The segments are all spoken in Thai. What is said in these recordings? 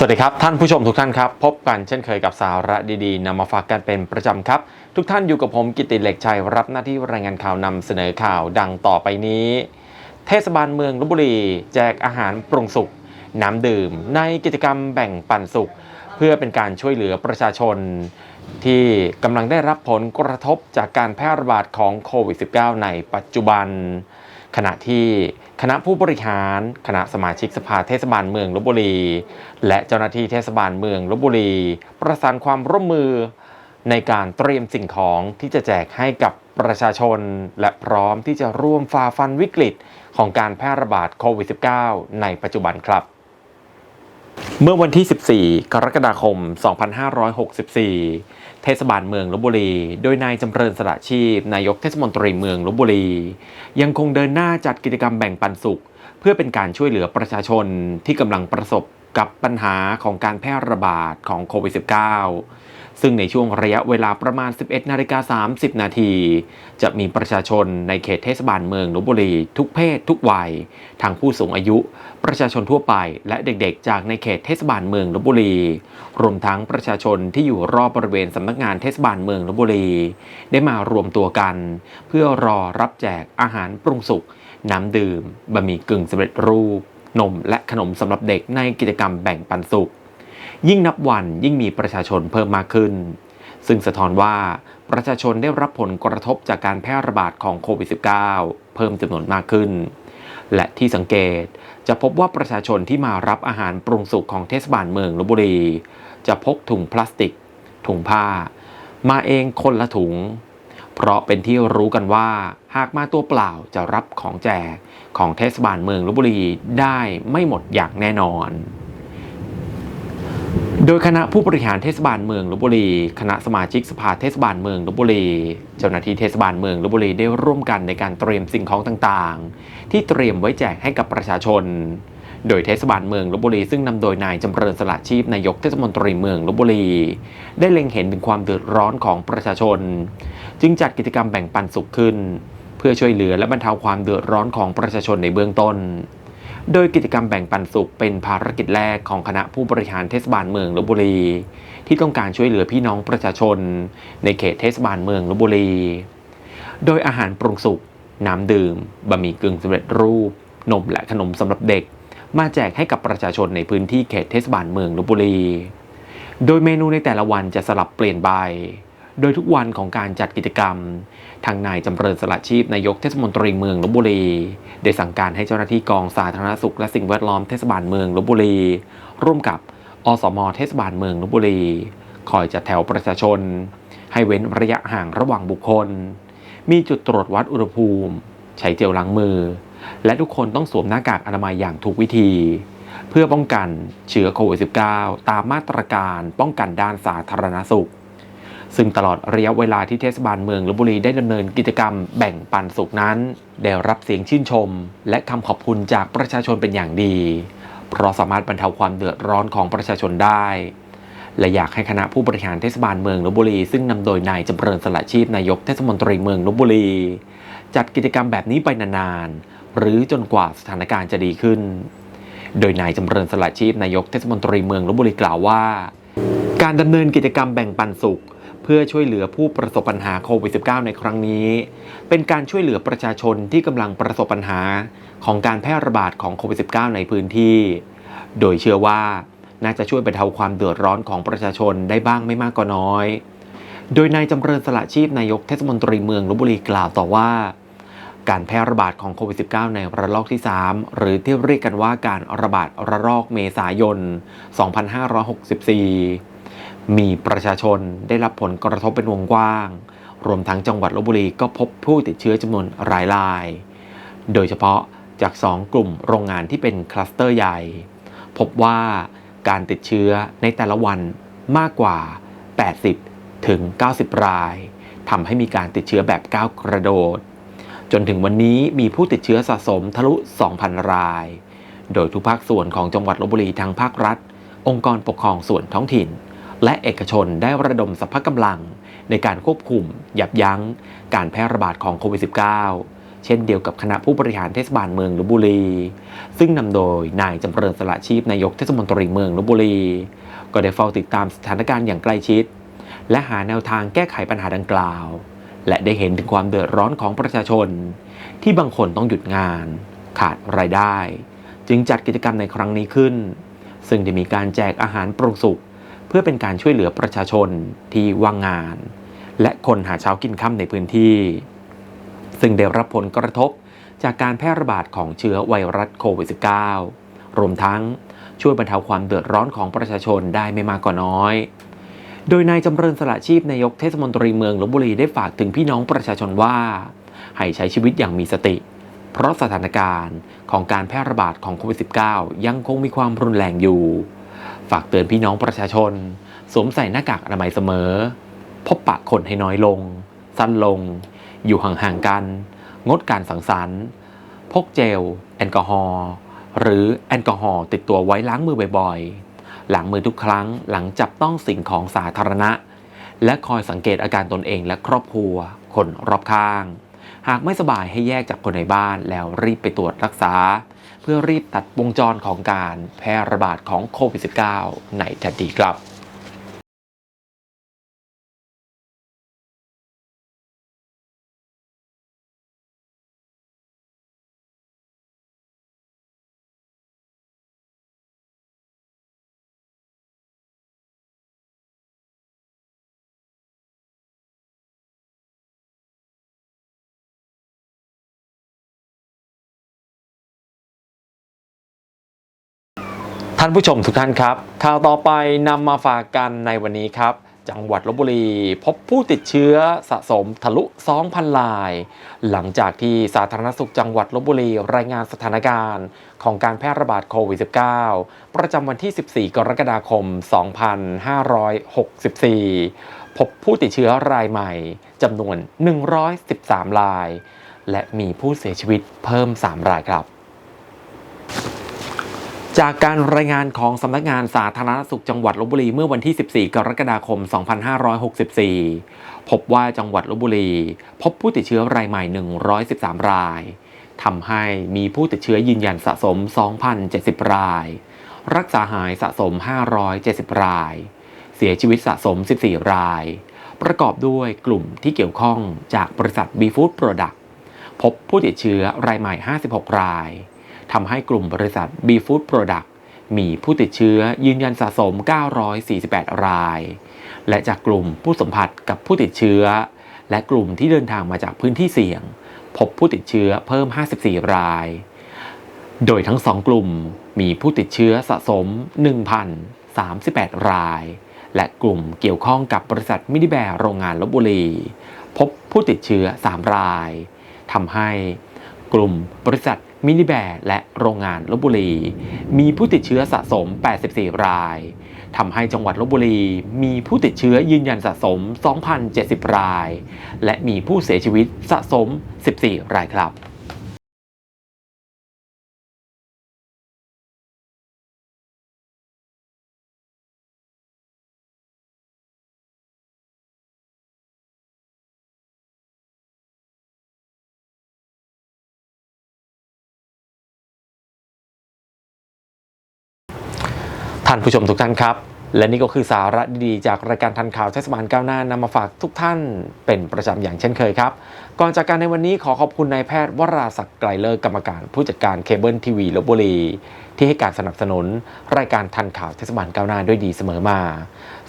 สวัสดีครับ ท่านผู้ชมทุกท่านครับ พบกันเช่นเคยกับสาระดีๆนำมาฝากกันเป็นประจำครับ ทุกท่านอยู่กับผมกิติเหล็กชัยรับหน้าที่รายงานข่าวนำเสนอข่าวดังต่อไปนี้ เทศบาลเมืองลบบุรี แจกอาหารปรุงสุกน้ำดื่ม ในกิจกรรมแบ่งปันสุข เพื่อเป็นการช่วยเหลือประชาชน ที่กำลังได้รับผลกระทบจากการแพร่ระบาดของโควิด -19 ในปัจจุบัน ขณะที่ คณะผู้บริหาร คณะสมาชิกสภาเทศบาลเมืองลบบุรี และเจ้าหน้าที่เทศบาลเมืองลบบุรี ประสานความร่วมมือ ในการเตรียมสิ่งของที่จะแจกให้กับประชาชน และพร้อมที่จะร่วมฝ่าฟันวิกฤตของการแพร่ระบาดโควิด -19 ในปัจจุบันครับ เมื่อวันที่ 14 กรกฎาคม 2564 เทศบาลเมืองลบบุรี โดยนายจำเริญสละชีพ นายกเทศมนตรีเมืองลบบุรี ยังคงเดินหน้าจัดกิจกรรมแบ่งปันสุข เพื่อเป็นการช่วยเหลือประชาชนที่กำลังประสบกับปัญหาของการแพร่ระบาดของโควิด -19 ซึ่งในช่วงระยะเวลาประมาณ 11นาฬิกา30 นาที จะมีประชาชนในเขตเทศบาลเมืองลบบุรี ทุกเพศ ทุกวัยทั้งผู้สูงอายุ ประชาชนทั่วไป และเด็กๆ จากในเขตเทศบาลเมืองลบบุรี รวมทั้งประชาชนที่อยู่รอบบริเวณสำนักงานเทศบาลเมืองลบบุรี ได้มารวมตัวกัน เพื่อรอรับแจกอาหารปรุงสุกน้ำดื่มบะหมี่กึ่งสำเร็จรูป นมและขนมสำหรับเด็กในกิจกรรมแบ่งปันสุข ยิ่งนับวันยิ่งมีประชาชนเพิ่มมากขึ้น ซึ่งสะท้อนว่าประชาชนได้รับผลกระทบจากการแพร่ระบาดของโควิด -19 เพิ่มจำนวนมากขึ้น และที่สังเกตจะพบว่าประชาชนที่มารับอาหารปรุงสุกของเทศบาลเมืองลบบุรี จะพกถุงพลาสติก ถุงผ้า มาเองคนละถุง เพราะเป็นที่รู้กันว่าหากมาตัวเปล่าจะรับของแจกของเทศบาลเมืองลบบุรีได้ไม่หมดอย่างแน่นอน โดยคณะผู้บริหารเทศบาลเมืองลบบุรี คณะสมาชิกสภาเทศบาลเมืองลบบุรี เจ้าหน้าที่เทศบาลเมืองลบบุรีได้ร่วมกันในการเตรียมสิ่งของต่างๆ ที่เตรียมไว้แจกให้กับประชาชน โดยเทศบาลเมืองลบบุรีซึ่งนำโดยนายจำเริญสละชีพนายกเทศมนตรีเมืองลบบุรี ได้เล็งเห็นถึงความเดือดร้อนของประชาชน จึงจัดกิจกรรมแบ่งปันสุขขึ้น เพื่อช่วยเหลือและบรรเทาความเดือดร้อนของประชาชนในเบื้องต้น โดยกิจกรรมแบ่งปันสุขเป็นภารกิจแรกของคณะผู้บริหารเทศบาลเมืองลบบุรี ที่ต้องการช่วยเหลือพี่น้องประชาชน ในเขตเทศบาลเมืองลบบุรี โดยอาหารปรุงสุกน้ำดื่มบะหมี่กึ่งสำเร็จรูป นมและขนมสำหรับเด็ก มาแจกให้กับประชาชนในพื้นที่เขตเทศบาลเมืองลบบุรี โดยเมนูในแต่ละวันจะสลับเปลี่ยนไปโดยทุกวันของการจัดกิจกรรม ทางนายจำเริญสละชีพนายกเทศมนตรีเมืองลบบุรี ได้สั่งการให้เจ้าหน้าที่กองสาธารณสุขและสิ่งแวดล้อมเทศบาลเมืองลบบุรี ร่วมกับอสมเทศบาลเมืองลบบุรี คอยจัดแถวประชาชน ให้เว้นระยะห่างระหว่างบุคคล มีจุดตรวจวัดอุณหภูมิ ใช้เจลล้างมือ และทุกคนต้องสวมหน้ากากอนามัยอย่างถูกวิธี เพื่อป้องกันเชื้อโควิด -19 ตามมาตรการป้องกันด้านสาธารณสุข ซึ่งตลอดระยะเวลาที่เทศบาลเมืองลบบุรีได้ดำเนินกิจกรรมแบ่งปันสุขนั้น ได้รับเสียงชื่นชม และคำขอบคุณจากประชาชนเป็นอย่างดี เพราะสามารถบรรเทาความเดือดร้อนของประชาชนได้ และอยากให้คณะผู้บริหารเทศบาลเมืองลบบุรี ซึ่งนำโดยนายจำเริญสละชีพนายกเทศมนตรีเมืองลบบุรี จัดกิจกรรมแบบนี้ไปนานๆหรือจนกว่าสถานการณ์จะดีขึ้น โดยนายจำเริญสละชีพนายกเทศมนตรีเมืองลบบุรีกล่าวว่า การดำเนินกิจกรรมแบ่งปันสุข พื่อช่วยเหลือผู้ประสบปัญหาโควิด -19 ในครั้งนี้ เป็นการช่วยเหลือประชาชนที่กำลังประสบปัญหาของการแพร่ระบาดของโควิด -19 ในพื้นที่ โดยเชื่อว่าน่าจะช่วยบรรเทาความเดือดร้อนของประชาชนได้บ้างไม่มากก็น้อย โดยนายจำเริญสละชีพนายกเทศมนตรีเมืองลบบุรีกล่าวต่อว่า การแพร่ระบาดของโควิด -19 ในระลอกที่ 3 หรือที่เรียกกันว่าการระบาดระลอกเมษายน 2564 มีประชาชนได้รับผลกระทบเป็นวงกว้าง รวมทั้งจังหวัดลบบุรีก็พบผู้ติดเชื้อจำนวนหลายราย โดยเฉพาะจาก 2 กลุ่มโรงงานที่เป็นคลัสเตอร์ใหญ่ พบว่าการติดเชื้อในแต่ละวันมากกว่า 80 ถึง 90 รายทำให้มีการติดเชื้อแบบก้าวกระโดด จนถึงวันนี้มีผู้ติดเชื้อสะสมทะลุ 2,000 ราย โดยทุกภาคส่วนของจังหวัดลบบุรีทั้งภาครัฐ องค์กรปกครองส่วนท้องถิ่น และเอกชนได้ระดมสรรพกำลังในการควบคุมยับยั้งการแพร่ระบาดของโควิด -19 เช่นเดียวกับคณะผู้บริหารเทศบาลเมืองลบบุรี ซึ่งนำโดยนายจำเริญสละชีพนายกเทศมนตรีเมืองลบบุรี ก็ได้เฝ้าติดตามสถานการณ์อย่างใกล้ชิด และหาแนวทางแก้ไขปัญหาดังกล่าว และได้เห็นถึงความเดือดร้อนของประชาชน ที่บางคนต้องหยุดงาน ขาดรายได้ จึงจัดกิจกรรมในครั้งนี้ขึ้น ซึ่งได้มีการแจกอาหารปรุงสุก เพื่อเป็นการช่วยเหลือประชาชนที่ว่างงาน และคนหาเช้ากินค่ำในพื้นที่ ซึ่งได้รับผลกระทบจากการแพร่ระบาดของเชื้อไวรัสโควิด -19 รวมทั้งช่วยบรรเทาความเดือดร้อนของประชาชนได้ไม่มากก็น้อย โดยนายจำเริญสละชีพนายกเทศมนตรีเมืองลบบุรีได้ฝากถึงพี่น้องประชาชนว่า ให้ใช้ชีวิตอย่างมีสติ เพราะสถานการณ์ของการแพร่ระบาดของโควิด -19 ยังคงมีความรุนแรงอยู่ ฝากเตือนพี่น้องประชาชน สวมใส่หน้ากากอนามัยเสมอ พบปะคนให้น้อยลง สั้นลง อยู่ห่างๆกัน งดการสังสรรค์พกเจล แอลกอฮอล์หรือแอลกอฮอล์ติดตัวไว้ล้างมือบ่อยๆ ล้างมือทุกครั้งหลังจับต้องสิ่งของสาธารณะ และคอยสังเกตอาการตนเองและครอบครัว คนรอบข้าง หากไม่สบายให้แยกจากคนในบ้านแล้วรีบไปตรวจรักษา เพื่อรีบตัดวงจรของการแพร่ระบาดของโควิด -19 ในทันทีครับ ท่านผู้ชมทุกท่านครับ ข่าวต่อไปนำมาฝากกันในวันนี้ครับ จังหวัดลบบุรี พบผู้ติดเชื้อสะสมทะลุ 2,000 ลาย หลังจากที่สาธารณสุขจังหวัดลบบุรีรายงานสถานการณ์ ของการแพร่ระบาดโควิด -19 ประจำวันที่ 14 กรกฎาคม 2564 พบผู้ติดเชื้อรายใหม่จำนวน 113 ราย และมีผู้เสียชีวิตเพิ่ม 3 รายครับ จากการรายงานของสำนักงานสาธารณสุขจังหวัดลบบุรีเมื่อวันที่ 14 กรกฎาคม 2564 พบว่าจังหวัดลบบุรี พบผู้ติดเชื้อรายใหม่ 113 รายทำให้มีผู้ติดเชื้อยืนยันสะสม 2,070 ราย รักษาหายสะสม 570 ราย เสียชีวิตสะสม 14 ราย ประกอบด้วยกลุ่มที่เกี่ยวข้องจากบริษัท B Food Product พบผู้ติดเชื้อรายใหม่ 56 ราย ทำให้กลุ่มบริษัท B Food Product มีผู้ติดเชื้อยืนยันสะสม 948 ราย และจากกลุ่มผู้สัมผัสกับผู้ติดเชื้อ และกลุ่มที่เดินทางมาจากพื้นที่เสี่ยง พบผู้ติดเชื้อเพิ่ม 54 ราย โดยทั้งสองกลุ่มมีผู้ติดเชื้อสะสม 1,038 ราย และกลุ่มเกี่ยวข้องกับบริษัทมินิแบร์โรงงานลบบุรี พบผู้ติดเชื้อ 3 รายทำให้กลุ่มบริษัท มินิแบร์และโรงงานลบบุรี มีผู้ติดเชื้อสะสม 84 รายทำให้จังหวัดลบบุรีมีผู้ติดเชื้อยืนยันสะสม 2,070 ราย และมีผู้เสียชีวิตสะสม 14 รายครับ ท่านผู้ชมทุกท่านครับ และนี่ก็คือสาระดีๆ จากรายการทันข่าวเทศบาลก้าวหน้านำมาฝากทุกท่านเป็นประจำอย่างเช่นเคยครับ ก่อนจากการในวันนี้ขอขอบคุณนายแพทย์วราศักดิ์ไกรเลิกกรรมการผู้จัดการเคเบิลทีวีลบบุรี ที่ให้การสนับสนุน รายการทันข่าวเทศบาลก้าวหน้าด้วยดีเสมอมา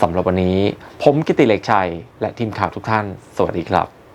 สำหรับวันนี้ ผมกิติเลกชัย และทีมข่าวทุกท่าน สวัสดีครับ